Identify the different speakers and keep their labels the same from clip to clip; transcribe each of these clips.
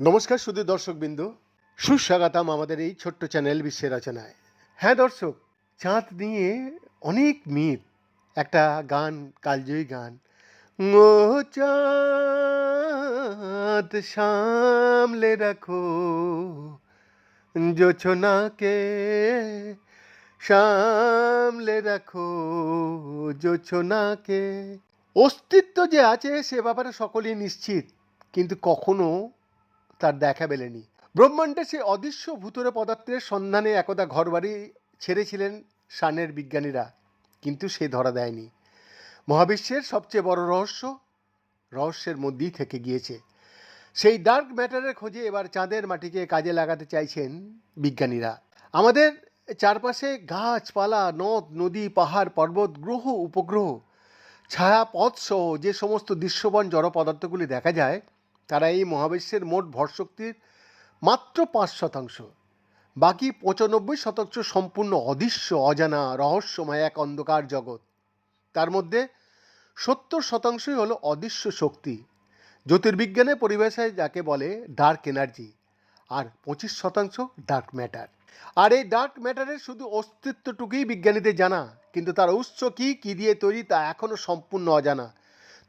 Speaker 1: নমস্কার শুধু দর্শকবিন্দু। সুস্বাগতম আমাদের এই ছোট্ট চ্যানেল বিশ্বের রচনায়। হ্যাঁ দর্শক, চাঁদ নিয়ে অনেক মিথ একটা গান, কালজয়ী গান। ও চাঁদ সামলে রাখো, জোছনাকে সামলে রাখো, জোছনাকে অস্তিত্ব যে আছে, সে ব্যাপারে সকলেই নিশ্চিত, কিন্তু কখনো তার দেখা মেলেনি। ব্রহ্মাণ্ডে সে অদৃশ্য ভূতরে পদার্থের সন্ধানে একদা ঘরবাড়ি ছেড়েছিলেন সানের বিজ্ঞানীরা, কিন্তু সে ধরা দেয়নি। মহাবিশ্বের সবচেয়ে বড় রহস্য রহস্যের মধ্যেই থেকে গিয়েছে। সেই ডার্ক ম্যাটারের খোঁজে এবার চাঁদের মাটিকে কাজে লাগাতে চাইছেন বিজ্ঞানীরা। আমাদের চারপাশে গাছপালা, নদ, নদী, পাহাড়, পর্বত, গ্রহ, উপগ্রহ ছায়াপথ সহ যে সমস্ত দৃশ্যবান জড় পদার্থগুলি দেখা যায়, তারা এই মহাবিশ্বের মোট ভরশক্তির মাত্র পাঁচ শতাংশ। বাকি পঁচানব্বই শতাংশ সম্পূর্ণ অদৃশ্য, অজানা, রহস্যময় এক অন্ধকার জগৎ। তার মধ্যে সত্তর শতাংশই হলো অদৃশ্য শক্তি। জ্যোতির্বিজ্ঞানের পরিভাষায় যাকে বলে ডার্ক এনার্জি আর পঁচিশ শতাংশ ডার্ক ম্যাটার আর এই ডার্ক ম্যাটারের শুধু অস্তিত্বটুকুই বিজ্ঞানীদের জানা, কিন্তু তার উৎস কী কী দিয়ে তৈরি তা এখনও সম্পূর্ণ অজানা।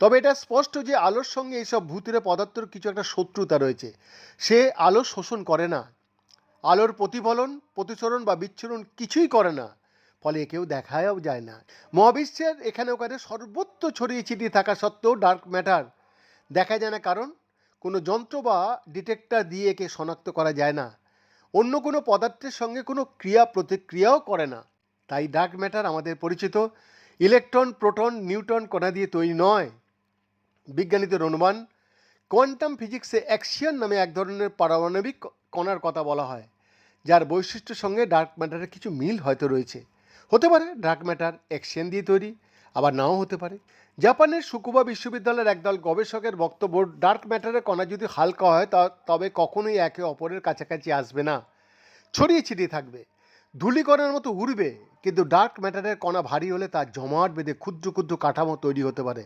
Speaker 1: তবে এটা স্পষ্ট যে আলোর সঙ্গে এইসব ভূতের পদার্থের কিছু একটা শত্রুতা রয়েছে। সে আলো শোষণ করে না। আলোর প্রতিফলন, প্রতিসরণ বা বিচ্ছুরণ কিছুই করে না, ফলে কেউ দেখাও যায় না। মহাবিশ্বের এখানে ওখানে সর্বত্র ছড়িয়ে ছিটিয়ে থাকা সত্ত্বেও ডার্ক ম্যাটার দেখা যায় না কারণ কোনো যন্ত্র বা ডিটেক্টর দিয়ে একে শনাক্ত করা যায় না। অন্য কোনো পদার্থের সঙ্গে কোনো ক্রিয়া প্রতিক্রিয়াও করে না। তাই ডার্ক ম্যাটার আমাদের পরিচিত। ইলেকট্রন প্রোটন নিউটন কণা দিয়ে তৈরি নয়। বিজ্ঞানীদের অনুমান কোয়ান্টাম ফিজিক্সে অ্যাক্সিয়ন নামে এক ধরনের পারমাণবিক কণার কথা বলা হয়, যার বৈশিষ্ট্যের সঙ্গে ডার্ক ম্যাটারের কিছু মিল হয়তো রয়েছে। হতে পারে ডার্ক ম্যাটার অ্যাকশন দিয়ে তৈরি। আবার নাও হতে পারে। জাপানের সুকুবা বিশ্ববিদ্যালয়ের একদল গবেষকের বক্তব্য, ডার্ক ম্যাটারের কণা যদি হালকা হয়, তা- তবে কখনোই একে অপরের কাছাকাছি আসবে না। ছড়িয়ে ছিটিয়ে থাকবে। ধূলিকণার মতো উড়বে, কিন্তু ডার্ক ম্যাটারের কণা ভারী হলে তা জমাট বেঁধে ক্ষুদ্র ক্ষুদ্র কাঠামো তৈরি হতে পারে।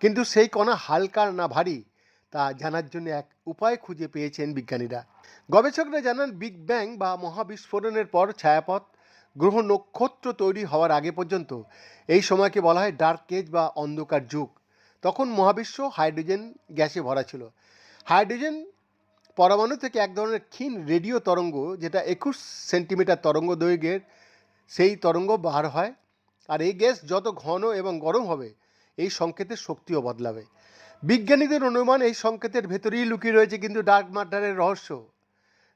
Speaker 1: কিন্তু সেই কণা হালকা না ভারী, তা জানার জন্য এক উপায় খুঁজে পেয়েছেন বিজ্ঞানীরা। গবেষকরা জানান, বিগ ব্যাং বা মহাবিস্ফোরণের পর ছায়াপথ গ্রহ নক্ষত্র তৈরি হওয়ার আগে পর্যন্ত এই সময়কে বলা হয় ডার্ক এজ বা অন্ধকার যুগ। তখন মহাবিশ্ব হাইড্রোজেন গ্যাসে ভরা ছিল। হাইড্রোজেন পরমাণু থেকে এক ধরনের ক্ষীণ রেডিও তরঙ্গ, যেটা একুশ সেন্টিমিটার তরঙ্গ দৈর্ঘ্যের, সেই তরঙ্গ বার হয়। আর এই গ্যাস যত ঘন এবং গরম হবে, এই সংকেতের শক্তিও বদলাবে। বিজ্ঞানীদের অনুমান এই সংকেতের ভেতরেই লুকিয়ে রয়েছে কিন্তু ডার্ক ম্যাটারের রহস্য।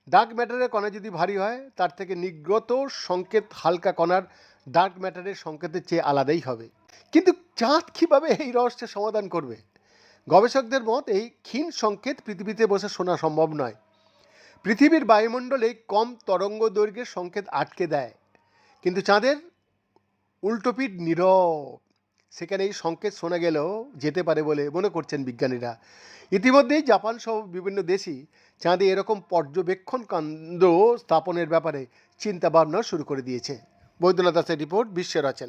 Speaker 1: ডার্ক ম্যাটারের কণা যদি ভারী হয়, তার থেকে নির্গত সংকেত হালকা কণার ডার্ক ম্যাটারের সংকেতের চেয়ে আলাদাই হবে। কিন্তু চাঁদ কীভাবে এই রহস্যের সমাধান করবে? গবেষকদের মত এই ক্ষীণ সংকেত পৃথিবীতে বসে শোনা সম্ভব নয়। পৃথিবীর বায়ুমণ্ডলে কম তরঙ্গ দৈর্ঘ্যের সংকেত আটকে দেয়। কিন্তু চাঁদের উল্টোপিঠ নীরব। সেখানে এই সংকেত শোনা গেলেও যেতে পারে বলে মনে করছেন বিজ্ঞানীরা। ইতিমধ্যেই জাপান সহ বিভিন্ন দেশই চাঁদে এরকম পর্যবেক্ষণ কেন্দ্র স্থাপনের ব্যাপারে চিন্তা ভাবনা শুরু করে দিয়েছে। বৈদ্যনাথ দাসের রিপোর্ট বিশ্বের রচনা